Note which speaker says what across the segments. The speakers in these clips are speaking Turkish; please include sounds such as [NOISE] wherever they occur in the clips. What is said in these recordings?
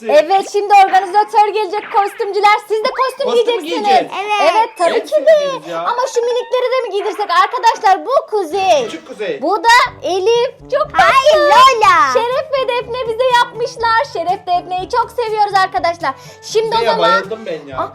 Speaker 1: partisi.
Speaker 2: Evet şimdi organizatör gelecek kostümcüler. Siz de kostüm,
Speaker 1: Kostüm
Speaker 2: giyeceksiniz.
Speaker 1: giyeceğiz.
Speaker 3: Evet.
Speaker 2: Evet tabii
Speaker 1: En
Speaker 2: ki de.
Speaker 1: ya.
Speaker 2: Ama şu minikleri de mi giydirsek? Arkadaşlar bu Kuzey.
Speaker 1: Küçük kuzey.
Speaker 2: Bu da Elif. Çok tatlı.
Speaker 3: Hayır Lola.
Speaker 2: Şeref ve Defne bize yapmışlar. Şeref Defne'yi çok seviyoruz arkadaşlar. Şimdi o
Speaker 1: Kuzeye
Speaker 2: zaman...
Speaker 1: bayıldım ben ya.
Speaker 2: Ah,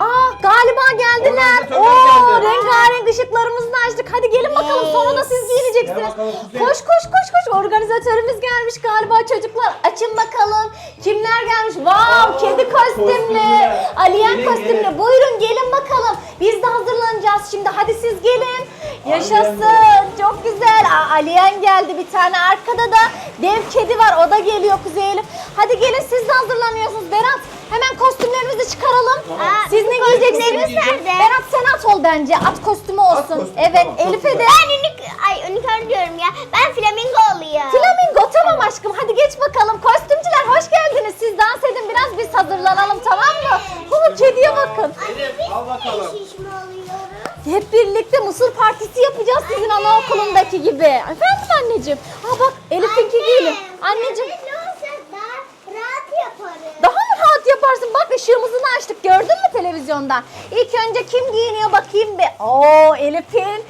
Speaker 2: Aa galiba geldiler.
Speaker 1: Organizatörler
Speaker 2: Oo
Speaker 1: geldi.
Speaker 2: rengarenk ışıklarımızı da açtık. Hadi gelin bakalım sonra da siz giyineceksiniz.
Speaker 1: Gel bakalım Kuzey.
Speaker 2: Koş koş koş koş. Organizatörümüz gelmiş galiba çocuklar. Açın bakalım. Kimler gelmiş? Wow
Speaker 1: Aa,
Speaker 2: kedi kostümlü.
Speaker 1: kostümler.
Speaker 2: Aliyen
Speaker 1: Gelin,
Speaker 2: kostümlü.
Speaker 1: gelin.
Speaker 2: Buyurun gelin bakalım. Biz de hazırlanacağız şimdi. Hadi siz gelin. Yaşasın. Çok güzel. Aa, Aliyen geldi bir tane. Arkada da dev kedi var. O da geliyor Kuzey Elif. Hadi gelin siz de hazırlanıyorsunuz. Berat hemen kostümlerimizi çıkaralım.
Speaker 1: Tamam.
Speaker 2: Siz ne giyeceksiniz?
Speaker 1: giyeceğim.
Speaker 2: Berat sen at ol bence. At kostümü olsun.
Speaker 1: kostümü,
Speaker 2: evet
Speaker 1: tamam,
Speaker 2: Elif'e de.
Speaker 3: Ben unik, ay unicorn diyorum ya. Ben flamingo olayım.
Speaker 2: Flamingo tamam aşkım hadi geç bakalım. Kostümcüler hoş geldiniz. Siz dans edin biraz biz hazırlanalım tamam mı? Bu kediye bakın.
Speaker 1: Elif al bakalım.
Speaker 2: Hep birlikte mısır partisi yapacağız sizin anaokulundaki gibi. Efendim anneciğim? Aa bak Elif'inki giyelim. Anneciğim
Speaker 3: Ne olsa daha rahat yaparız.
Speaker 2: daha mı rahat yaparsın? Bak ışığımızı açtık gördün mü televizyondan? İlk önce kim giyiniyor bakayım bir. Oo Elif'in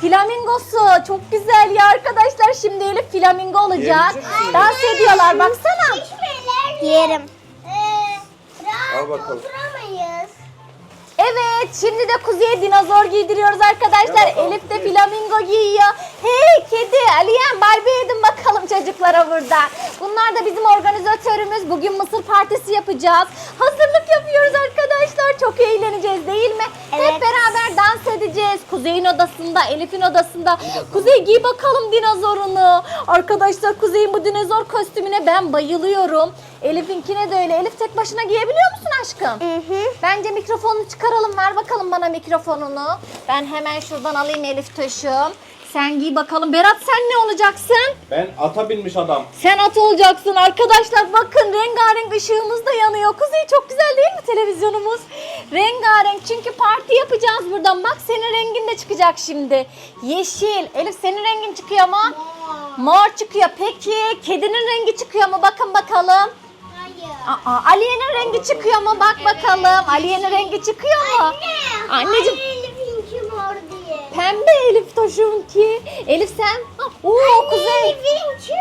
Speaker 2: flamingosu. Çok güzel ya arkadaşlar. Şimdi Elif flamingo olacak.
Speaker 1: Elif çok
Speaker 2: Dans ediyorlar baksana.
Speaker 3: Yerim. Ee, rahat
Speaker 1: Al bakalım.
Speaker 3: oturamayız.
Speaker 2: Evet şimdi de Kuzey'e dinozor giydiriyoruz arkadaşlar. Elif de flamingo giyiyor. Hey kedi Aliyen Barbie edin bakalım çocuklara burada. Bunlar da bizim organizatörümüz. Bugün mısır partisi yapacağız. Hazırlık yapıyoruz arkadaşlar. Çok eğleneceğiz değil mi? Hep
Speaker 3: Evet.
Speaker 2: beraber dans edeceğiz. Kuzey'in odasında, Elif'in odasında. Kuzey giy bakalım dinozorunu. Arkadaşlar Kuzey'in bu dinozor kostümüne ben bayılıyorum. Elif'inkine de öyle. Elif tek başına giyebiliyor musun aşkım?
Speaker 3: Hı hı.
Speaker 2: Bence mikrofonunu çıkaralım. Ver bakalım bana mikrofonunu. Ben hemen şuradan alayım Elif taşım. Sen giy bakalım. Berat sen ne olacaksın?
Speaker 1: Ben ata binmiş adam.
Speaker 2: Sen at olacaksın arkadaşlar. Bakın rengarenk ışığımız da yanıyor. Kuzey çok güzel değil mi televizyonumuz? Rengarenk çünkü parti yapacağız buradan. Bak senin rengin de çıkacak şimdi. Yeşil. Elif senin rengin çıkıyor mu? Mor çıkıyor. Peki kedinin rengi çıkıyor mu? Bakın bakalım.
Speaker 3: Hayır.
Speaker 2: Aa, Aliye'nin rengi çıkıyor mu? Bak bakalım. Aliye'nin rengi çıkıyor mu?
Speaker 3: Anne.
Speaker 2: Anneciğim.
Speaker 3: Hayır Elif'inki mor diye.
Speaker 2: Pembe Elif taşım ki. Elif sen? Ah, Oo Kuzey.
Speaker 3: Elif'inki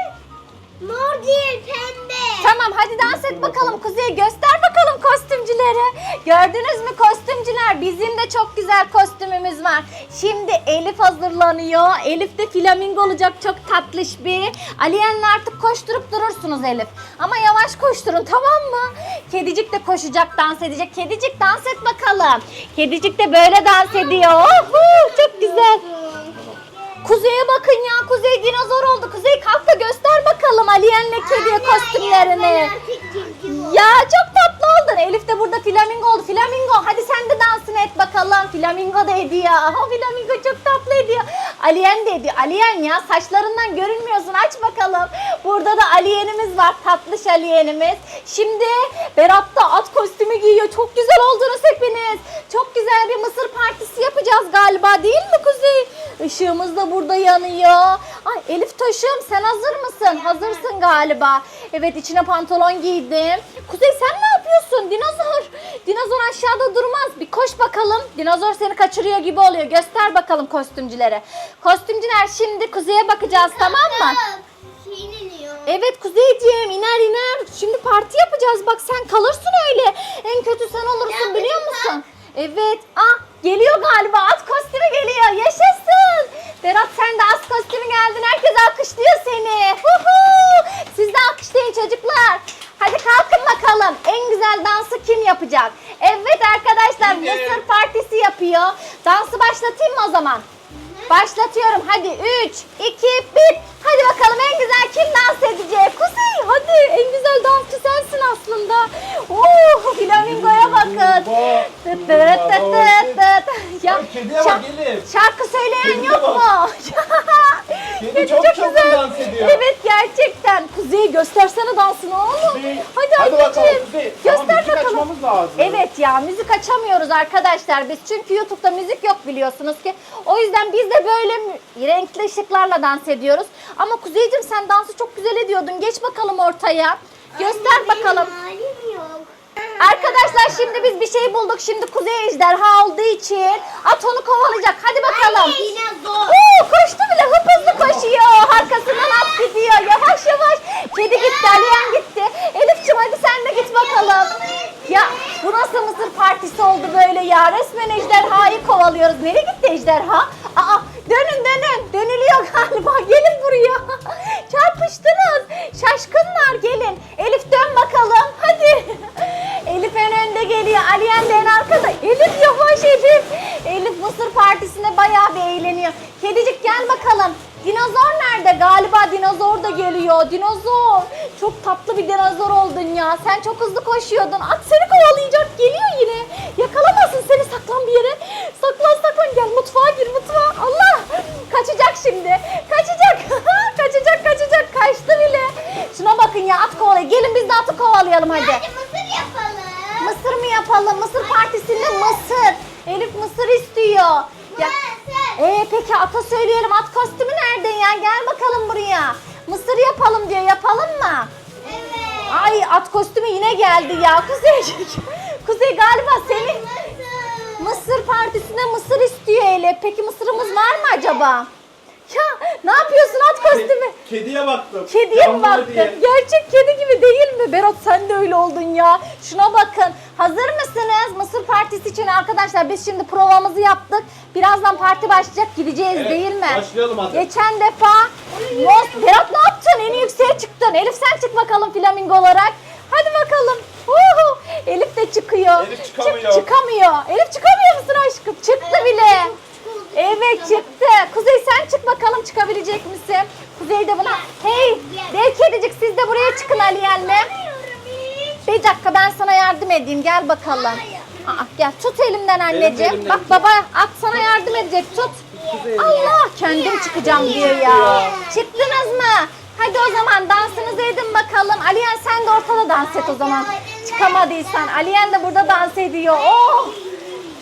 Speaker 3: mor değil pembe.
Speaker 2: Tamam hadi dans et bakalım Kuzey göster bakalım kostümcülere. Gördünüz mü kostümcüler bizim de çok güzel kostümümüz var. Şimdi Elif hazırlanıyor. Elif de flamingo olacak çok tatlış bir. Aliyen'le artık koşturup durursunuz Elif. Ama yavaş koşturun tamam mı? Kedicik de koşacak dans edecek. Kedicik dans et bakalım. Kedicik de böyle dans ediyor. Ohu, çok güzel. Kuzey'e bakın ya. Kuzey dinozor oldu. Kuzey kalk da göster bakalım Aliyen'le kediye kostümlerini. Ya çok tatlı oldun. Elif de burada flamingo oldu. Flamingo hadi sen de dansını et bakalım. Flamingo da ediyor. Aha flamingo çok tatlı ediyor. Aliyen de ediyor. Aliyen ya saçlarından görünmüyorsun. Aç bakalım. Burada da Aliyen'imiz var. Tatlış Aliyen'imiz. Şimdi Berat da at kostümü giyiyor. Çok güzel oldunuz hepiniz. Çok güzel bir mısır partisi yapacağız galiba değil mi Kuzey? Işığımız da burada yanıyor. Ay Elif taşım sen hazır mısın? Hazırsın galiba. Evet içine pantolon giydim. Kuzey sen ne yapıyorsun? Dinozor. Dinozor aşağıda durmaz. Bir koş bakalım. Dinozor seni kaçırıyor gibi oluyor. Göster bakalım kostümcülere. Kostümcüler şimdi Kuzey'e bakacağız tamam mı? Evet Kuzeyciğim iner iner. Şimdi parti yapacağız. Bak sen kalırsın öyle. En kötü sen olursun
Speaker 3: Ya,
Speaker 2: biliyor musun? Evet. Ah geliyor galiba. At kostümü geliyor. Yaşasın. Berat sen de at kostümü geldin. Herkes alkışlıyor seni. Huhu. Siz de alkışlayın çocuklar. Hadi kalkın bakalım. En güzel dansı kim yapacak? Evet arkadaşlar
Speaker 1: Benim.
Speaker 2: Mısır partisi yapıyor. Dansı başlatayım mı o zaman? Başlatıyorum. Hadi 3, 2, 1. Hadi bakalım en güzel kim dans edecek? Kuzey hadi en güzel dansçı sensin aslında. Oo, flamingoya bakın. Tıt tıt tıt tıt tıt. Ya,
Speaker 1: Ay, kediye bak
Speaker 2: şa-
Speaker 1: Elif.
Speaker 2: şarkı söyleyen
Speaker 1: Kediye
Speaker 2: yok mu? [LAUGHS]
Speaker 1: Kedi çok çabuk dans ediyor.
Speaker 2: Evet gerçekten. Kuzey göstersene dansını oğlum.
Speaker 1: Kuzey,
Speaker 2: Hadi,
Speaker 1: hadi
Speaker 2: anneciğim. Göster
Speaker 1: Tamam, müzik
Speaker 2: bakalım.
Speaker 1: açmamız lazım.
Speaker 2: Evet ya müzik açamıyoruz arkadaşlar biz çünkü YouTube'da müzik yok biliyorsunuz ki. O yüzden biz de böyle renkli ışıklarla dans ediyoruz. Ama Kuzeyciğim sen dansı çok güzel ediyordun. Geç bakalım ortaya. Göster bakalım. Arkadaşlar şimdi biz bir şey bulduk. Şimdi kuzey ejderha olduğu için at onu kovalayacak. Hadi bakalım.
Speaker 3: Dinozor.
Speaker 2: Oo, koştu bile hıp hızlı koşuyor. Arkasından at gidiyor. Yavaş yavaş. Kedi gitti, Aliyen gitti. Elif'ciğim hadi sen de git bakalım. Ya bu nasıl mısır partisi oldu böyle ya? Resmen ejderhayı kovalıyoruz. Nereye gitti ejderha? Aa dönün dönün. Dönülüyor galiba. [LAUGHS] Gelin buraya. [LAUGHS] Çarpıştınız. Şaşkınlar gelin. Elif dön bakalım. Hadi. [LAUGHS] Elif en önde geliyor. Aliyen de en arkada. Elif yavaş Elif. Elif mısır partisinde bayağı bir eğleniyor. Kedicik gel bakalım. Dinozor nerede? Galiba dinozor da geliyor. Dinozor. Çok tatlı bir dinozor oldun ya. Sen çok hızlı koşuyordun. At seni kovalayacak. Geliyor yine. Yakalamasın seni. Saklan bir yere. Saklan saklan. Gel mutfağa gir mutfağa. Allah. Kaçacak şimdi. Kaçacak. [LAUGHS] kaçacak kaçacak. Kaçtı bile. Şuna bakın ya at kovalıyor. Gelin biz de atı kovalayalım hadi.
Speaker 3: Hadi mısır yapalım.
Speaker 2: Mısır mı yapalım? Mısır partisinde mısır. Elif mısır istiyor. Ya,
Speaker 3: Mısır.
Speaker 2: ee, peki ata söyleyelim. At kostümü nerede ya? Gel bakalım buraya. Mısır yapalım diyor. Yapalım mı?
Speaker 3: Evet.
Speaker 2: Ay at kostümü yine geldi ya. Kuzey. [LAUGHS] Kuzey galiba seni
Speaker 3: Mısır.
Speaker 2: Partisinde mısır istiyor Elif. Peki mısırımız var mı acaba? Ya ne yapıyorsun at kostümü?
Speaker 1: Kediye baktım.
Speaker 2: Kediye mi
Speaker 1: Yavru
Speaker 2: baktın?
Speaker 1: diye.
Speaker 2: Gerçek kedi gibi değil mi? Berat sen de öyle oldun ya. Şuna bakın. Hazır mısınız? Mısır partisi için arkadaşlar biz şimdi provamızı yaptık. Birazdan parti başlayacak gideceğiz
Speaker 1: Evet,
Speaker 2: değil mi?
Speaker 1: başlayalım hadi.
Speaker 2: Geçen defa Most Berat ne yaptın? En yükseğe çıktın. Elif sen çık bakalım flamingo olarak. Hadi bakalım. Uhu. Elif de çıkıyor.
Speaker 1: Elif çıkamıyor.
Speaker 2: Çık, çıkamıyor. Elif çıkamıyor musun aşkım? Çıktı bile. Evet çıktı. Kuzey sen çık bakalım çıkabilecek misin? Kuzey de buna. Hey dev kedicik siz de buraya çıkın Aliyen'le. Bir dakika ben sana yardım edeyim gel bakalım. Aa, gel tut elimden anneciğim.
Speaker 1: elimden
Speaker 2: Bak baba at sana yardım edecek tut. Allah kendim çıkacağım diyor ya. Çıktınız mı? Hadi o zaman dansınızı edin bakalım. Aliyen sen de ortada dans et o zaman. Çıkamadıysan. Aliyen de burada dans ediyor. Oh!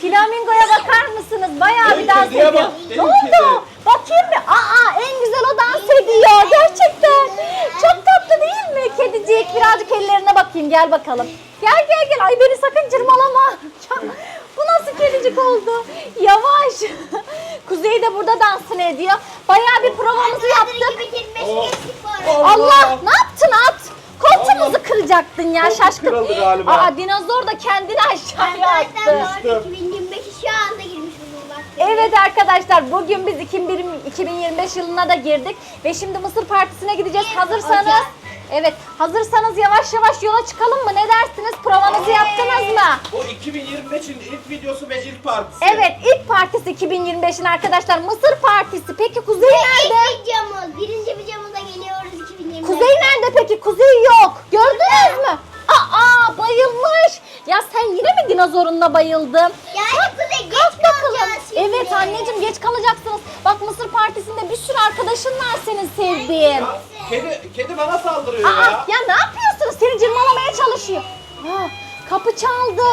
Speaker 2: Flamingoya bakar mısınız? Bayağı bir dans ediyor. Ne oldu? Bakayım bir. Aa en güzel o dans ediyor. Gerçekten. Çok tatlı değil mi kedicik? Birazcık ellerine bakayım. Gel bakalım. Gel gel gel. Ay beni sakın cırmalama. [LAUGHS] Bu nasıl kedicik oldu? Yavaş. [LAUGHS] Kuzey de burada dansını ediyor. Bayağı bir provamızı yaptık.
Speaker 1: Oh.
Speaker 2: Allah
Speaker 1: Allah.
Speaker 2: ne yaptın at? Koltuğumuzu kıracaktın ya
Speaker 1: Koltuk
Speaker 2: şaşkın.
Speaker 1: kırıldı galiba.
Speaker 2: Aa dinozor da kendini aşağıya attı.
Speaker 3: Arkadaşlar 2025 şu anda girmiş bu bak.
Speaker 2: Evet arkadaşlar bugün biz 2020 2025 yılına da girdik ve şimdi Mısır Partisi'ne gideceğiz. Hazırsanız
Speaker 3: Ocak.
Speaker 2: Evet hazırsanız yavaş yavaş yola çıkalım mı? Ne dersiniz? Provanızı yaptınız mı?
Speaker 1: Bu 2025'in ilk videosu ve ilk partisi.
Speaker 2: Evet ilk partisi 2025'in arkadaşlar Mısır Partisi. Peki Kuzey nerede?
Speaker 3: İlk videomuz. Birinci videomuza geliyoruz 2025.
Speaker 2: Kuzey nerede peki? Kuzey yok. Gördünüz mü? Aa bayılmış. Ya sen yine mi dinozorunla bayıldın?
Speaker 3: Yani Kuzey geç kalacağız şimdi.
Speaker 2: Evet anneciğim geç kalacaksınız. Bak Mısır Partisi'nde bir sürü arkadaşın var senin sevdiğin.
Speaker 1: Ya, kedi, kedi bana saldırıyor
Speaker 2: Aa,
Speaker 1: ya.
Speaker 2: ya ne yapıyorsunuz? Seni cırmalamaya çalışıyor. Aa, kapı çaldı.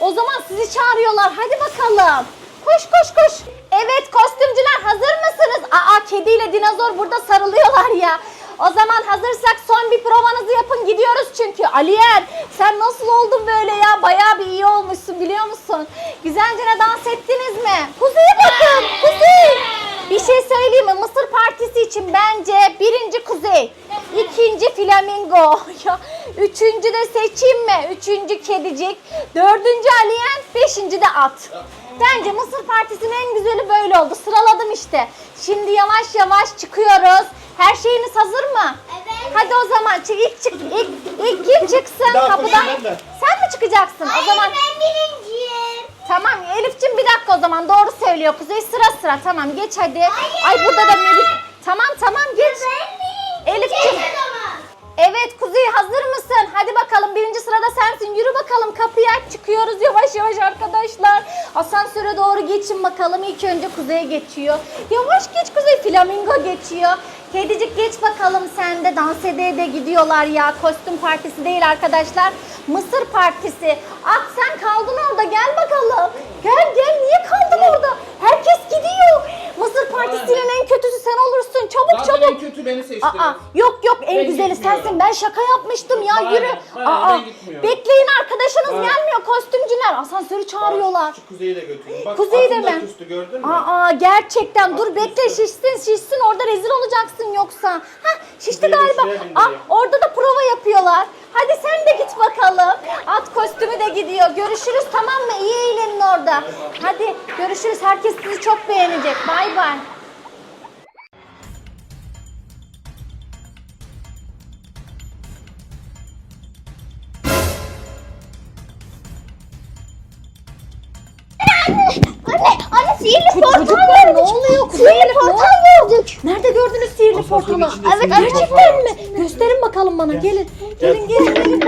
Speaker 2: O zaman sizi çağırıyorlar. Hadi bakalım. Koş koş koş. Evet kostümcüler hazır mısınız? Aa kediyle dinozor burada sarılıyorlar ya. O zaman hazırsak son bir provanızı yapın gidiyoruz çünkü. Aliyer sen nasıl oldun böyle ya? Bayağı bir iyi olmuşsun biliyor musun? Güzelce dans ettiniz mi? Kuzey'e bakın. Kuzey. Bir şey söyleyeyim mi? Mısır Partisi için bence birinci Kuzey, ikinci Flamingo, [LAUGHS] üçüncü de seçeyim mi? Üçüncü Kedicik, dördüncü Aliyen, beşinci de at. Bence Mısır Partisi'nin en güzeli böyle oldu. Sıraladım işte. Şimdi yavaş yavaş çıkıyoruz. Her şeyiniz hazır mı?
Speaker 3: Evet.
Speaker 2: Hadi o zaman çık ilk çık ilk, ilk kim çıksın
Speaker 1: daha
Speaker 2: kapıdan?
Speaker 1: koşayım ben de.
Speaker 2: Sen mi çıkacaksın?
Speaker 3: Hayır
Speaker 2: o zaman
Speaker 3: ben birinciyim.
Speaker 2: Tamam Elif'cim bir dakika o zaman doğru söylüyor Kuzey sıra sıra tamam geç hadi.
Speaker 3: Hayır.
Speaker 2: Ay burada da Melih. Tamam tamam geç.
Speaker 3: Ben
Speaker 2: Elif'ciğim.
Speaker 3: Geç o zaman.
Speaker 2: Evet Kuzey hazır mısın? Hadi bakalım birinci sırada sensin. Yürü bakalım kapıyı aç çıkıyoruz yavaş yavaş arkadaşlar. Asansöre doğru geçin bakalım. İlk önce Kuzey geçiyor. Yavaş geç Kuzey. Flamingo geçiyor. Kedicik geç bakalım sen de dans ede de gidiyorlar ya. Kostüm partisi değil arkadaşlar. Mısır partisi. At sen kaldın orada gel bakalım. Gel gel niye kaldın orada? Herkes gidiyor. Mısır partisinin en kötüsü sen olursun. Çabuk
Speaker 1: Zaten en
Speaker 2: çabuk.
Speaker 1: kötü beni seçtiniz.
Speaker 2: Aa, yok yok en
Speaker 1: Ben
Speaker 2: güzeli
Speaker 1: gitmiyorum.
Speaker 2: sensin. Ben şaka yapmıştım ya
Speaker 1: Bana
Speaker 2: yürü.
Speaker 1: ne, bana
Speaker 2: Aa,
Speaker 1: ben gitmiyorum.
Speaker 2: bekleyin arkadaşınız
Speaker 1: Bana-
Speaker 2: gelmiyor kostümcüler. Asansörü çağırıyorlar.
Speaker 1: Şu kuzeyi de götürün. Bak
Speaker 2: Kuzeyi de mi?
Speaker 1: küstü gördün mü?
Speaker 2: Aa gerçekten dur bekle şişsin şişsin orada rezil olacaksın yoksa. Hah şişti
Speaker 1: Kuzeyi
Speaker 2: galiba.
Speaker 1: şuraya.
Speaker 2: Aa orada da prova yapıyorlar. Hadi sen de git bakalım. At kostümü de gidiyor. Görüşürüz tamam mı? İyi eğlenin orada. Hadi görüşürüz. Herkes sizi çok beğenecek. Bay bay.
Speaker 3: Anne, anne sihirli portal
Speaker 2: çocuklar,
Speaker 3: gördük.
Speaker 2: ne oluyor? Kuzey
Speaker 3: Sihirli
Speaker 2: Elif, ne
Speaker 3: portal gördük.
Speaker 2: Nerede gördünüz sihirli portalı?
Speaker 1: içinde
Speaker 2: Evet
Speaker 1: sihirli
Speaker 2: gerçekten
Speaker 1: portal
Speaker 2: mi? Gösterin bakalım bana. Gelin. Gelin gelin gelin.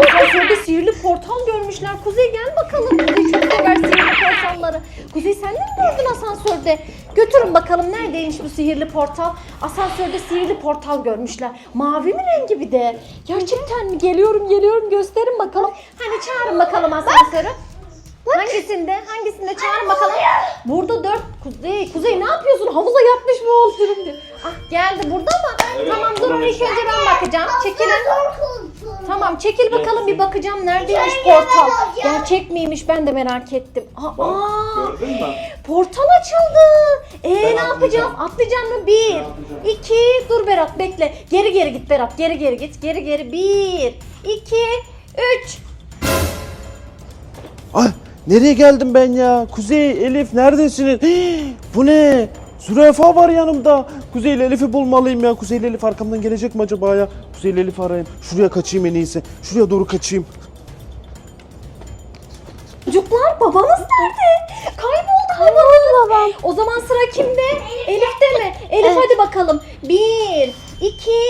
Speaker 2: Asansörde sihirli portal görmüşler. Kuzey gel bakalım. Kuzey çok sever sihirli portalları. Kuzey sen de mi gördün asansörde? Götürün bakalım neredeymiş bu sihirli portal? Asansörde sihirli portal görmüşler. Mavi mi rengi bir de? Gerçekten mi? Geliyorum geliyorum gösterin bakalım. Hani çağırın bakalım asansörü. Hangisinde? Hangisinde çağırın bakalım. Burada dört Kuzey. Kuzey ne yapıyorsun? Havuza yatmış mı oldun diye. Ah geldi burada mı? tamam durun ilk önce ben bakacağım. Çekilin. Tamam çekil bakalım bir bakacağım neredeymiş portal. Gerçek miymiş ben de merak ettim. Aa,
Speaker 1: Bak gördün mü?
Speaker 2: portal açıldı. Ee ne
Speaker 1: atlayacağım.
Speaker 2: yapacağım? Atlayacağım mı? Bir,
Speaker 1: atlayacağım.
Speaker 2: iki, dur Berat bekle. Geri geri git Berat. Geri geri git. Geri geri. Bir, iki, üç.
Speaker 4: Nereye geldim ben ya? Kuzey, Elif neredesiniz? Hii, bu ne? Zürafa var yanımda. Kuzey ile Elif'i bulmalıyım ya. Kuzey ile Elif arkamdan gelecek mi acaba ya? Kuzey ile Elif'i arayayım. Şuraya kaçayım en iyisi. Şuraya doğru kaçayım.
Speaker 2: Çocuklar babanız nerede? Kayboldu babanız. babam. O zaman sıra kimde? Elif'te mi? Elif hadi bakalım. Bir, iki,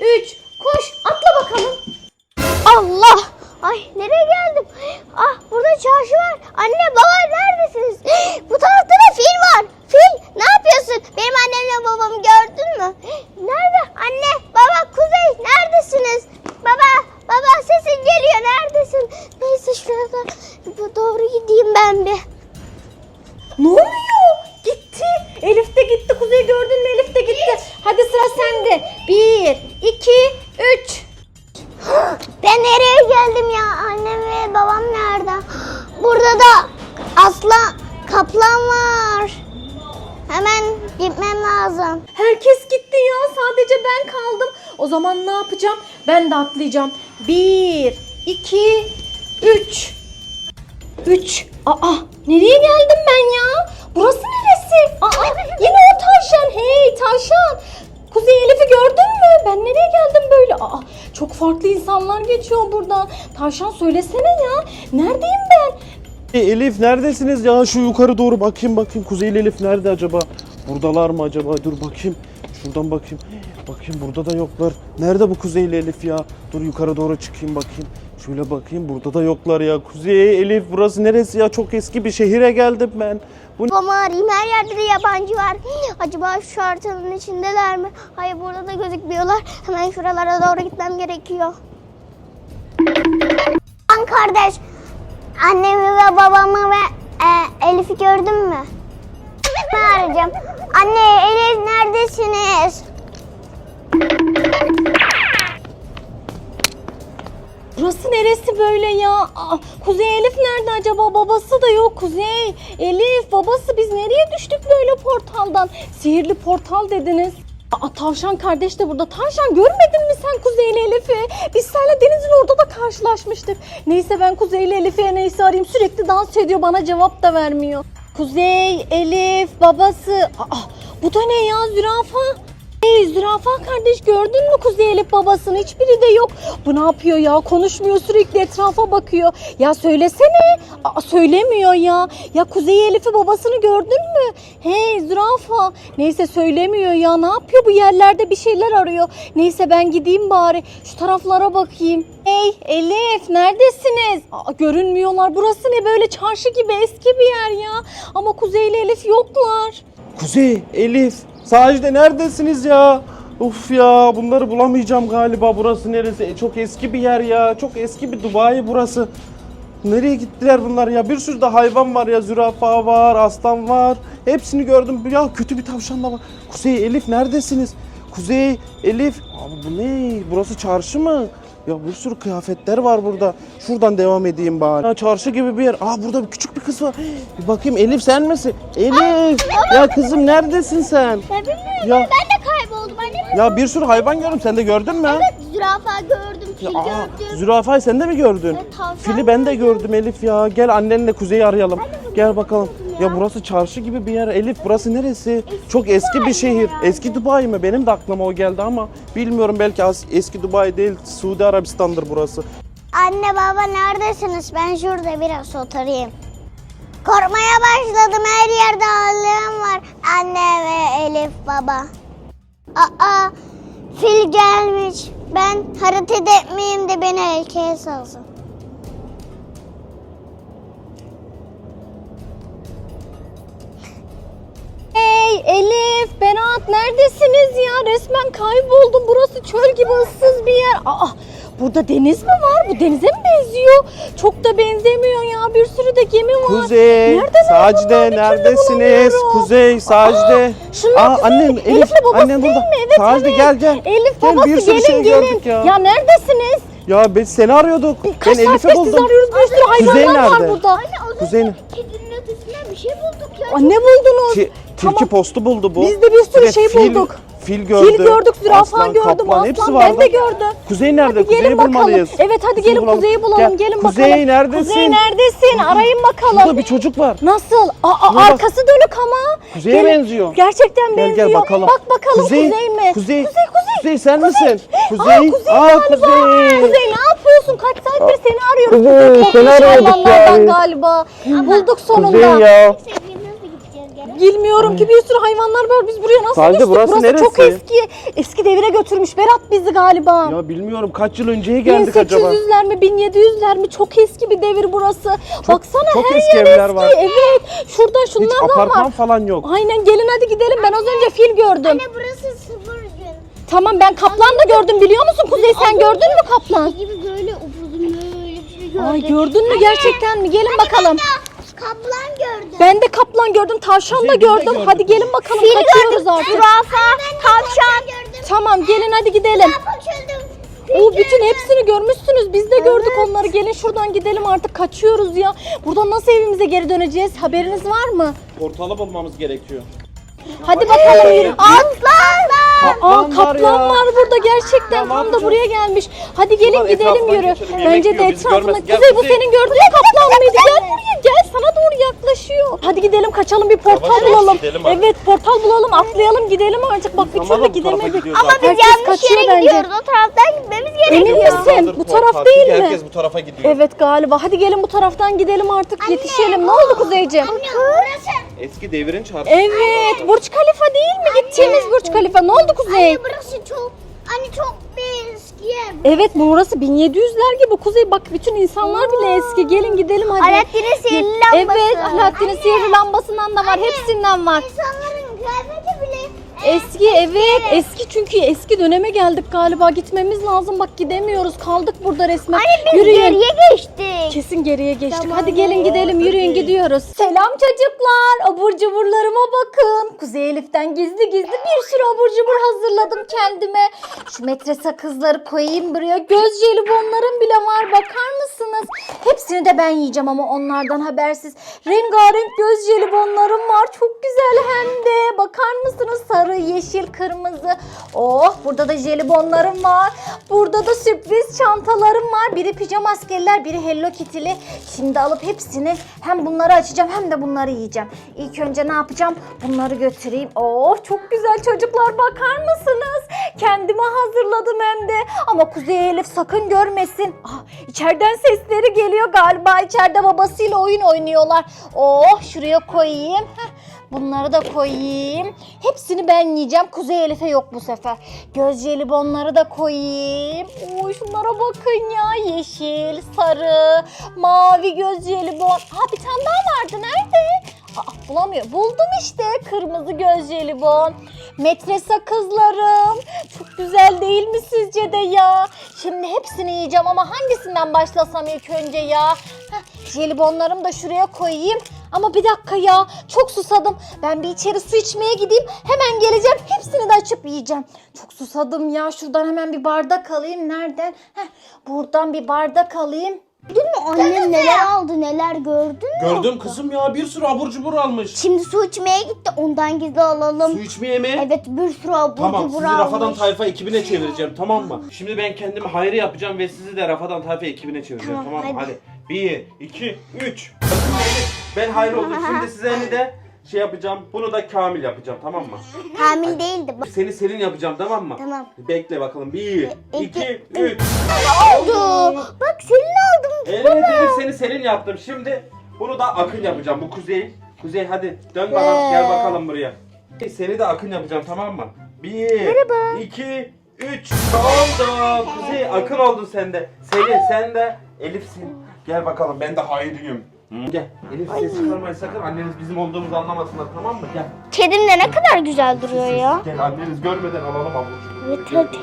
Speaker 2: üç. Koş atla bakalım.
Speaker 3: Allah! Ay nereye geldim? Ah burada çarşı var. Anne baba neredesiniz? [GASPS] Bu tarafta da fil var. Fil ne yapıyorsun? Benim annemle babamı gördün mü? [GASPS] Nerede? Anne, baba, kuzey neredesiniz?
Speaker 2: Yapacağım? Ben de atlayacağım. Bir, iki, üç. Üç. Aa, nereye geldim ben ya? Burası neresi? Aa, yine o tavşan. Hey tavşan. Kuzey Elif'i gördün mü? Ben nereye geldim böyle? Aa, çok farklı insanlar geçiyor buradan. Tavşan söylesene ya. Neredeyim ben?
Speaker 4: Elif neredesiniz ya? Şu yukarı doğru bakayım bakayım. Kuzey Elif nerede acaba? Buradalar mı acaba? Dur bakayım. Şuradan bakayım. Bakayım burada da yoklar. Nerede bu Kuzey ile Elif ya? Dur yukarı doğru çıkayım bakayım. Şöyle bakayım burada da yoklar ya. Kuzey, Elif burası neresi ya? Çok eski bir şehire geldim ben. Bu
Speaker 3: Babamı arayayım her yerde de yabancı var. Acaba şu haritanın içindeler mi? Hayır burada da gözükmüyorlar. Hemen şuralara doğru gitmem gerekiyor. An kardeş, annemi ve babamı ve e, Elif'i gördün mü? Ben arayacağım. Anne, Elif neredesiniz?
Speaker 2: Burası neresi böyle ya? Aa, Kuzey Elif nerede acaba? Babası da yok. Kuzey, Elif, babası biz nereye düştük böyle portaldan? Sihirli portal dediniz. Aa, tavşan kardeş de burada. Tavşan görmedin mi sen Kuzey ile Elif'i? Biz seninle denizin orada da karşılaşmıştık. Neyse ben Kuzey ile Elif'i neyse arayayım. Sürekli dans ediyor bana cevap da vermiyor. Kuzey, Elif, babası. Aa, bu da ne ya zürafa? Hey zürafa kardeş gördün mü Kuzey Elif babasını? Hiçbiri de yok. Bu ne yapıyor ya? Konuşmuyor sürekli etrafa bakıyor. Ya söylesene. Aa, söylemiyor ya. Ya Kuzey Elif'i babasını gördün mü? Hey zürafa. Neyse söylemiyor ya. Ne yapıyor bu yerlerde bir şeyler arıyor. Neyse ben gideyim bari. Şu taraflara bakayım. Hey Elif neredesiniz? Aa, görünmüyorlar. Burası ne böyle çarşı gibi eski bir yer ya. Ama Kuzey ile Elif yoklar.
Speaker 4: Kuzey, Elif, Sacide neredesiniz ya? Uf ya bunları bulamayacağım galiba. Burası neresi? E, çok eski bir yer ya. Çok eski bir Dubai burası.
Speaker 1: Nereye gittiler bunlar ya? Bir sürü de hayvan var ya. Zürafa var, aslan var. Hepsini gördüm. Ya kötü bir tavşan da var. Kuzey, Elif neredesiniz? Kuzey, Elif. Abi bu ne? Burası çarşı mı? Ya bir sürü kıyafetler var burada. Şuradan devam edeyim bari. Ya çarşı gibi bir yer. Aa burada bir küçük bir kız var. Bir bakayım Elif sen misin? Elif. Ya kızım neredesin sen?
Speaker 3: Ya bilmiyorum
Speaker 1: Ya-
Speaker 3: ben de kayboldum anne.
Speaker 1: Ya bir sürü hayvan gördüm. Sen de gördün mü?
Speaker 3: Evet zürafa gördüm, fil
Speaker 1: Aa,
Speaker 3: gördüm.
Speaker 1: zürafayı sen de mi gördün?
Speaker 3: Evet, tavşan
Speaker 1: Fili ben de gördüm Elif ya. Gel annenle Kuzey'i arayalım. Gel bakalım. Ya burası çarşı gibi bir yer. Elif burası neresi? Çok eski bir şehir. Eski Dubai mi? Benim de aklıma o geldi ama bilmiyorum belki eski Dubai değil Suudi Arabistan'dır burası.
Speaker 3: Anne baba neredesiniz? Ben şurada biraz oturayım. Korkmaya başladım. Her yerde ağırlığım var. Anne ve Elif baba. Aa fil gelmiş. Ben hareket etmeyeyim de beni erkeğe salsın.
Speaker 2: Elif, Berat neredesiniz ya? Resmen kayboldum. Burası çöl gibi ıssız bir yer. Aa, burada deniz mi var? Bu denize mi benziyor? Çok da benzemiyor ya. Bir sürü de gemi var.
Speaker 1: Kuzey?
Speaker 2: Bir
Speaker 1: Sacide neredesiniz? Kuzey, Sacide.
Speaker 2: Şunlar
Speaker 1: Aa,
Speaker 2: Kuzey.
Speaker 1: annem, Elif,
Speaker 2: Elif'le babası
Speaker 1: annem
Speaker 2: değil
Speaker 1: burada.
Speaker 2: mi? Evet
Speaker 1: Sacide
Speaker 2: evet.
Speaker 1: gel gel.
Speaker 2: Elif
Speaker 1: Gel,
Speaker 2: babası
Speaker 1: bir sürü
Speaker 2: gelin
Speaker 1: şey
Speaker 2: gelin.
Speaker 1: gördük ya.
Speaker 2: ya neredesiniz?
Speaker 1: Ya biz seni arıyorduk.
Speaker 2: Kaç
Speaker 1: ben Elif'i buldum.
Speaker 2: arıyoruz. Bir sürü
Speaker 1: Kuzey
Speaker 2: hayvanlar var
Speaker 1: nerede?
Speaker 2: burada.
Speaker 1: Kuzey ne?
Speaker 3: Kedinin ötesinden bir şey bulduk ya.
Speaker 2: Aa, ne buldunuz?
Speaker 1: Ki, tilki
Speaker 2: Tamam.
Speaker 1: postu buldu bu.
Speaker 2: Biz de bir sürü şey
Speaker 1: fil-
Speaker 2: bulduk.
Speaker 1: Fil gördük.
Speaker 2: Fil gördük, zürafa
Speaker 1: aslan,
Speaker 2: gördüm,
Speaker 1: kaplan,
Speaker 2: aslan.
Speaker 1: hepsi
Speaker 2: ben
Speaker 1: vardı.
Speaker 2: de gördüm.
Speaker 1: Kuzey nerede?
Speaker 2: Hadi gelin
Speaker 1: Kuzey'i
Speaker 2: bakalım.
Speaker 1: bulmalıyız.
Speaker 2: Evet hadi
Speaker 1: Kuzey'i
Speaker 2: gelin
Speaker 1: bulalım.
Speaker 2: kuzeyi bulalım.
Speaker 1: Gel.
Speaker 2: Gelin
Speaker 1: Kuzey
Speaker 2: bakalım.
Speaker 1: neredesin?
Speaker 2: Kuzey neredesin? Arayın bakalım.
Speaker 1: Burada bir çocuk var.
Speaker 2: Nasıl? Aa,
Speaker 1: Şuna bak.
Speaker 2: arkası dönük ama.
Speaker 1: Kuzey'e
Speaker 2: Gelin.
Speaker 1: benziyor.
Speaker 2: Gerçekten
Speaker 1: Gel
Speaker 2: benziyor.
Speaker 1: gel bakalım.
Speaker 2: Bak bakalım kuzey, mi?
Speaker 1: Kuzey.
Speaker 2: Kuzey kuzey.
Speaker 1: Kuzey sen misin? Kuzey.
Speaker 2: Aa, kuzey
Speaker 1: Aa,
Speaker 2: galiba.
Speaker 1: Kuzey.
Speaker 2: Kuzey ne yapıyorsun? Kaç saattir seni arıyoruz.
Speaker 1: Kuzey, seni arıyorduk ya.
Speaker 2: galiba. Bulduk sonunda.
Speaker 1: Kuzey ya.
Speaker 3: Sevgili gene?
Speaker 2: Bilmiyorum ki bir sürü hayvanlar var. Biz buraya nasıl
Speaker 1: Sadece
Speaker 2: düştük?
Speaker 1: burası
Speaker 2: çok
Speaker 1: neresi?
Speaker 2: eski. Eski devire götürmüş Berat bizi galiba.
Speaker 1: Ya bilmiyorum kaç yıl önceye geldik acaba.
Speaker 2: 1800'ler mi 1700'ler mi çok eski bir devir burası. Baksana
Speaker 1: çok
Speaker 2: her
Speaker 1: eski
Speaker 2: yer
Speaker 1: evler
Speaker 2: eski.
Speaker 1: var.
Speaker 2: Evet. Şurada
Speaker 1: Hiç
Speaker 2: şunlardan
Speaker 1: apartman
Speaker 2: var.
Speaker 1: falan yok.
Speaker 2: Aynen gelin hadi gidelim. Ben az önce fil gördüm.
Speaker 3: Anne burası sıfır gün.
Speaker 2: Tamam ben kaplan da gördüm biliyor musun Kuzey sen gördün mü kaplan?
Speaker 3: gibi böyle upuzun böyle bir şey gördüm.
Speaker 2: Ay gördün mü gerçekten mi? Gelin bakalım.
Speaker 3: Kaplan gördüm.
Speaker 2: Ben de kaplan gördüm, tavşan da
Speaker 1: de
Speaker 2: gördüm.
Speaker 1: gördük.
Speaker 2: Hadi gelin bakalım
Speaker 3: Fil
Speaker 2: kaçıyoruz
Speaker 3: gördüm,
Speaker 2: artık.
Speaker 3: zürafa, tavşan gördüm.
Speaker 2: Tamam gelin hadi gidelim. O bütün hepsini görmüşsünüz. Biz de gördük onları. Gelin şuradan gidelim artık kaçıyoruz ya. Buradan nasıl evimize geri döneceğiz? Haberiniz var mı?
Speaker 5: Portalı bulmamız gerekiyor.
Speaker 2: Hadi bakalım yürü.
Speaker 3: Atlar.
Speaker 2: Aa
Speaker 1: Kaplan var ya.
Speaker 2: var burada gerçekten tam da buraya gelmiş. Hadi gelin gidelim yürü. Bence de etrafına. Kuzey bu senin gördüğün kaplan mıydı? Gel buraya gel sana doğru yaklaşıyor. Hadi gidelim kaçalım bir portal
Speaker 5: Yavaş
Speaker 2: bulalım.
Speaker 5: gidelim artık.
Speaker 2: Evet portal bulalım atlayalım gidelim artık. Bak bir
Speaker 5: Tamam,
Speaker 2: türlü
Speaker 5: bu tarafa
Speaker 2: gidemedik.
Speaker 3: Ama biz
Speaker 2: Herkes
Speaker 3: yanlış
Speaker 2: kaçıyor
Speaker 3: yere
Speaker 2: bence.
Speaker 3: gidiyoruz. O taraftan gitmemiz
Speaker 2: Emin
Speaker 3: gerekiyor.
Speaker 2: misin? Bu taraf değil mi?
Speaker 5: Herkes bu tarafa gidiyor.
Speaker 2: Evet galiba. Hadi gelin bu taraftan gidelim artık yetişelim. Ne oldu Kuzeyciğim?
Speaker 3: Burası.
Speaker 5: Eski devirin çarşısı.
Speaker 2: Evet. Burç Khalifa değil mi? Gittiğimiz Burç Khalifa. Ne oldu Kuzey?
Speaker 3: Anne burası çok Anne çok bir eski yer.
Speaker 2: Evet burası 1700'ler gibi Kuzey bak bütün insanlar bile eski. Gelin gidelim hadi.
Speaker 3: Alaaddin'in sihirli lambası.
Speaker 2: Evet Alaaddin'in sihirli lambasından da var. Hepsinden var.
Speaker 3: İnsanların kıyafeti bile
Speaker 2: Eski evet eski çünkü eski döneme geldik galiba gitmemiz lazım bak gidemiyoruz kaldık burada resmen.
Speaker 3: Anne biz geriye geçtik.
Speaker 2: Kesin geriye geçtik.
Speaker 3: Tamam.
Speaker 2: Hadi gelin gidelim yürüyün gidiyoruz. Selam çocuklar. Abur cuburlarıma bakın. Kuzey Elif'ten gizli gizli bir sürü abur cubur hazırladım kendime. Şu metre sakızları koyayım buraya. Göz jelibonlarım bile var. Bakar mısınız? Hepsini de ben yiyeceğim ama onlardan habersiz. Rengarenk göz jelibonlarım var. Çok güzel hem de. Bakar mısınız? Sarı, yeşil, kırmızı. Oh burada da jelibonlarım var. Burada da sürpriz çantalarım var. Biri pijama askerler, biri Hello Kitty'li. Şimdi alıp hepsini hem bunları açacağım hem de bunları yiyeceğim. İlk önce ne yapacağım? Bunları götüreyim. Oh çok güzel çocuklar bakar mısınız? Kendime hazırladım hem de. Ama Kuzey Elif sakın görmesin. Ah, içeriden sesleri geliyor galiba. İçeride babasıyla oyun oynuyorlar. Oh şuraya koyayım. Heh. Bunları da koyayım. Hepsini ben yiyeceğim. Kuzey Elif'e yok bu sefer. Göz jelibonları da koyayım. Oy şunlara bakın ya. Yeşil, sarı, mavi göz jelibon. Ha bir tane daha vardı. Nerede? Aa, bulamıyor. Buldum işte. Kırmızı göz jelibon. Metre sakızlarım. Çok güzel değil mi sizce de ya? Şimdi hepsini yiyeceğim ama hangisinden başlasam ilk önce ya? Heh, Jelibonlarımı da şuraya koyayım. Ama bir dakika ya çok susadım. Ben bir içeri su içmeye gideyim. Hemen geleceğim. Hepsini de açıp yiyeceğim. Çok susadım ya. Şuradan hemen bir bardak alayım. Nereden? Heh, buradan bir bardak alayım.
Speaker 3: Gördün mü annem neler aldı neler gördün mü?
Speaker 1: Gördüm kızım ya bir sürü abur cubur almış.
Speaker 3: Şimdi su içmeye gitti ondan gizli alalım.
Speaker 1: Su içmeye mi?
Speaker 3: Evet bir sürü abur
Speaker 1: Tamam
Speaker 3: cubur
Speaker 1: sizi Rafadan
Speaker 3: almış.
Speaker 1: Tayfa ekibine çevireceğim tamam mı? Şimdi ben kendimi hayrı yapacağım ve sizi de Rafadan Tayfa ekibine çevireceğim
Speaker 3: Tamam,
Speaker 1: tamam, mı?
Speaker 3: hadi.
Speaker 1: Hadi. Bir, iki, üç. Ben hayır oldum. Şimdi size hani de şey yapacağım. Bunu da Kamil yapacağım tamam mı?
Speaker 3: Kamil değildi.
Speaker 1: Seni Selin yapacağım tamam mı?
Speaker 3: Tamam.
Speaker 1: Bekle bakalım. Bir,
Speaker 3: iki,
Speaker 1: iki, üç.
Speaker 3: oldu. Bak senin aldım.
Speaker 1: Evet Elif seni Selin yaptım. Şimdi bunu da Akın yapacağım. Bu Kuzey. Kuzey hadi dön bana.
Speaker 3: Ee.
Speaker 1: Gel bakalım buraya. Seni de Akın yapacağım tamam mı? Bir,
Speaker 3: Merhaba.
Speaker 1: iki, üç. Oldu. Kuzey Akın oldun sen de. Selin sen de Elif'sin. Gel bakalım ben de Hayri'yim. Hı, Gel. Elif ses çıkarmayın sakın. Anneniz bizim olduğumuzu anlamasınlar tamam mı? Gel.
Speaker 3: Kedim de ne kadar güzel duruyor ya.
Speaker 1: Gel anneniz görmeden alalım avucu.
Speaker 3: Evet, hadi.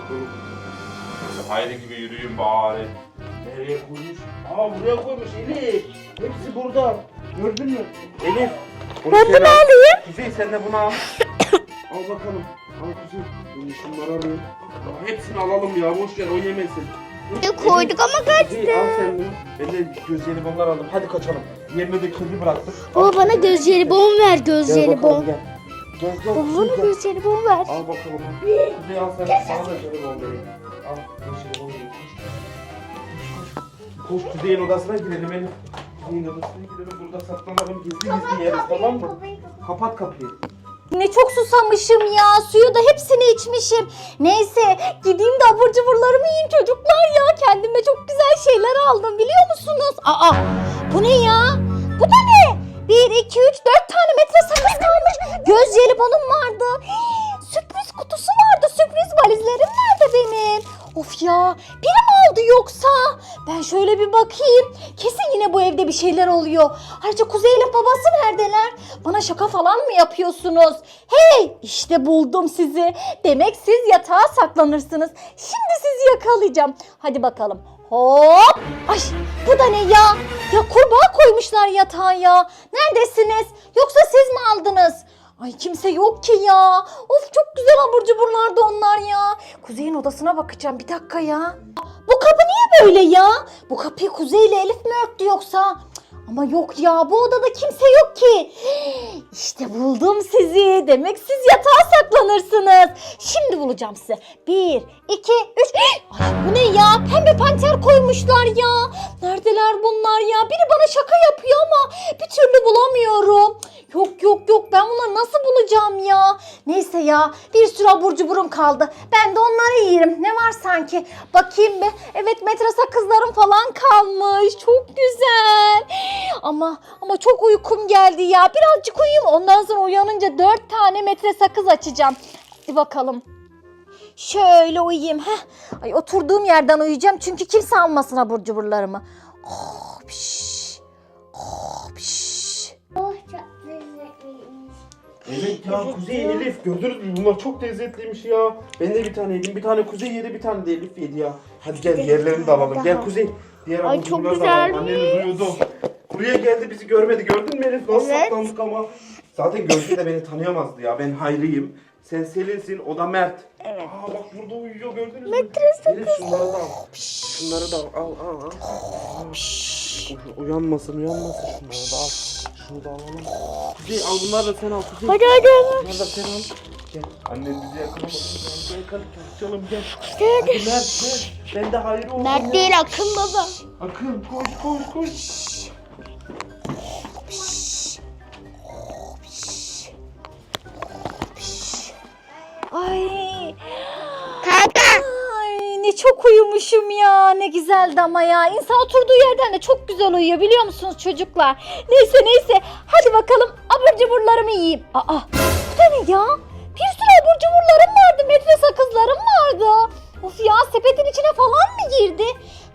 Speaker 1: Hayri gibi yürüyün bari. Nereye koymuş? Aa buraya koymuş Elif. Hepsi burada. Gördün mü? Elif. Ben bunu alayım. Kuzey sen de bunu al. [COUGHS] al bakalım. Al Kuzey. De şunları alayım. Hepsini alalım ya. Boş ver o yemesin.
Speaker 3: Koyduk ama kaç.
Speaker 1: Kuzey al sen bunu. Ben de göz jelibonlar aldım. Hadi kaçalım. Yerine de kedi bıraktık.
Speaker 3: Baba bana göz jelibon ver göz
Speaker 1: Gel bakalım
Speaker 3: jelibon.
Speaker 1: gel. Gel gel.
Speaker 3: Baba bana göz jelibon ver.
Speaker 1: Al bakalım. Kuzey al sen. Sana da jelibon vereyim. Al. Ben jelibon vereyim. Koş Kuzey'in odasına girelim Elif. Kuzey'in odasına girelim. Burada saklanalım. Gizli gizli yeriz tamam mı? Kapat kapıyı.
Speaker 2: Ne çok susamışım ya. Suyu da hepsini içmişim. Neyse gideyim de abur cuburlarımı yiyeyim çocuklar ya. Kendime çok güzel şeyler aldım biliyor musunuz? Aa bu ne ya? Bu da ne? 1, 2, 3, 4 tane metre sakız kalmış. Göz jelibonum vardı. Hii, sürpriz kutusu vardı. Sürpriz valizlerim nerede benim? Of ya biri mi aldı yoksa? Ben şöyle bir bakayım. Kesin yine bu evde bir şeyler oluyor. Ayrıca Kuzey ile babası neredeler? Bana şaka falan mı yapıyorsunuz? Hey işte buldum sizi. Demek siz yatağa saklanırsınız. Şimdi sizi yakalayacağım. Hadi bakalım. Hop. Ay bu da ne ya? Ya kurbağa koymuşlar yatağa ya. Neredesiniz? Yoksa siz mi aldınız? Ay kimse yok ki ya. Of çok güzel abur cuburlardı onlar ya. Kuzey'in odasına bakacağım bir dakika ya. Bu kapı niye böyle ya? Bu kapıyı Kuzey ile Elif mi örttü yoksa? Ama yok ya bu odada kimse yok ki. [GASPS] İşte buldum sizi. Demek siz yatağa saklanırsınız. Şimdi bulacağım sizi. Bir, iki, üç. [GASPS] Ay bu ne ya? Pembe panter koymuşlar ya. Neredeler bunlar ya? Biri bana şaka yapıyor ama bir türlü bulamıyorum. Yok yok yok ben bunları nasıl bulacağım ya? Neyse ya bir sürü abur cuburum kaldı. Ben de onları yerim. Ne var sanki? Bakayım bir. Evet metre sakızlarım falan kalmış. Çok güzel. Ama ama çok uykum geldi ya. Birazcık uyuyayım. Ondan sonra uyanınca dört tane metre sakız açacağım. Hadi bakalım. Şöyle uyuyayım. Heh. Ay oturduğum yerden uyuyacağım çünkü kimse almasın abur cuburlarımı. Oh, piş. Oh, piş.
Speaker 3: Oh çok lezzetliymiş.
Speaker 1: Evet ya Kuzey Elif gördünüz mü? Bunlar çok lezzetliymiş ya. Ben de bir tane yedim. Bir tane Kuzey yedi, bir tane de Elif yedi ya. Hadi gel yerlerini de alalım. Gel Kuzey. Diğer
Speaker 3: Ay, çok güzelmiş.
Speaker 1: Anneniz uyudu. Buraya geldi bizi görmedi. Gördün mü Elif? Nasıl
Speaker 3: Evet.
Speaker 1: saklandık ama. Zaten Gözde de beni tanıyamazdı ya. Ben Hayri'yim. Sen Selin'sin, o da Mert. Evet. Aa bak burada uyuyor gördünüz mü? Elif şunları da al. Şunları da al. Al al al. Uy- Uyanmasın uyanmasın şunları da al. Şunu da alalım. Kuzey al bunları da sen al Kuzey.
Speaker 3: Hadi hadi.
Speaker 1: Bunları da sen al. Gel. Annem bizi yakalamasın. Gel gel kaçalım gel. Hadi Mert gel. Ben de hayır oldum.
Speaker 3: Mert değil Akın baba.
Speaker 1: Akın koş koş koş.
Speaker 2: Ay. Çok uyumuşum ya. Ne güzeldi ama ya. İnsan oturduğu yerden de çok güzel uyuyor biliyor musunuz çocuklar? Neyse neyse. Hadi bakalım abur cuburlarımı yiyeyim. Aa bu da ne ya? Bir sürü abur cuburlarım vardı. Metre sakızlarım vardı. Of ya sepetin içine falan mı girdi?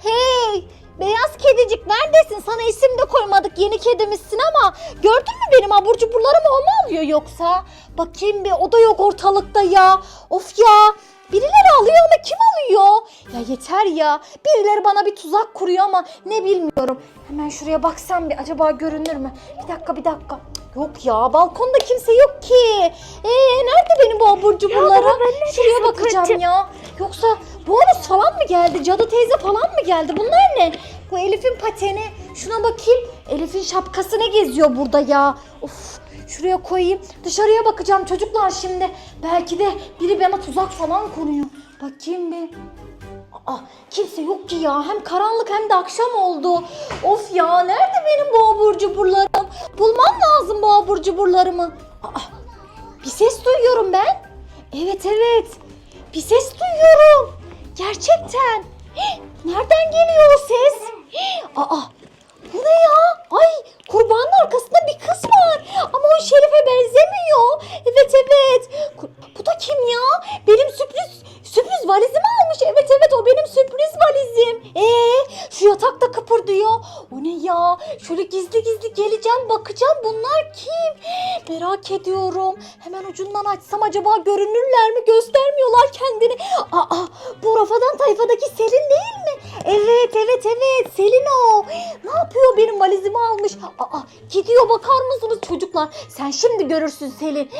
Speaker 2: Hey beyaz kedicik neredesin? Sana isim de koymadık yeni kedimizsin ama gördün mü benim abur cuburlarımı o mu alıyor yoksa? Bakayım bir o da yok ortalıkta ya. Of ya Birileri alıyor ama kim alıyor? Ya yeter ya. Birileri bana bir tuzak kuruyor ama ne bilmiyorum. Hemen şuraya baksam bir acaba görünür mü? Bir dakika bir dakika. Yok ya balkonda kimse yok ki. Ee nerede benim bu abur
Speaker 3: de
Speaker 2: Şuraya bakacağım ya. Yoksa bonus falan mı geldi? Cadı teyze falan mı geldi? Bunlar ne? Bu Elif'in pateni. Şuna bakayım. Elif'in şapkası ne geziyor burada ya? Of şuraya koyayım. Dışarıya bakacağım çocuklar şimdi. Belki de biri bana tuzak falan konuyor. Bakayım bir. Aa, kimse yok ki ya. Hem karanlık hem de akşam oldu. Of ya nerede benim bu abur cuburlarım? Bulmam lazım bu abur cuburlarımı. Aa, bir ses duyuyorum ben. Evet evet. Bir ses duyuyorum. Gerçekten. Nereden geliyor o ses? Aa, bu ne ya? Ay kurbanın arkasında bir kız var. Ama o Şerife benzemiyor. Evet evet. Bu da kim ya? Benim sürpriz sürpriz valizimi almış. Evet evet o benim sürpriz valizim. Ee, şu yatakta kıpırdıyor. O ne ya? Şöyle gizli gizli geleceğim bakacağım. Bunlar kim? Merak ediyorum. Hemen ucundan açsam acaba görünürler mi? Göstermiyorlar kendini. Aa, bu Rafadan tayfadaki Selin değil mi? Evet evet evet Selin o. Ne yapıyor benim valizimi almış. Aa, gidiyor bakar mısınız çocuklar? Sen şimdi görürsün Selin.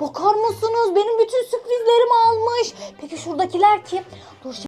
Speaker 2: Bakar mısınız benim bütün sürprizlerimi almış. Peki şuradakiler kim? Dur şimdi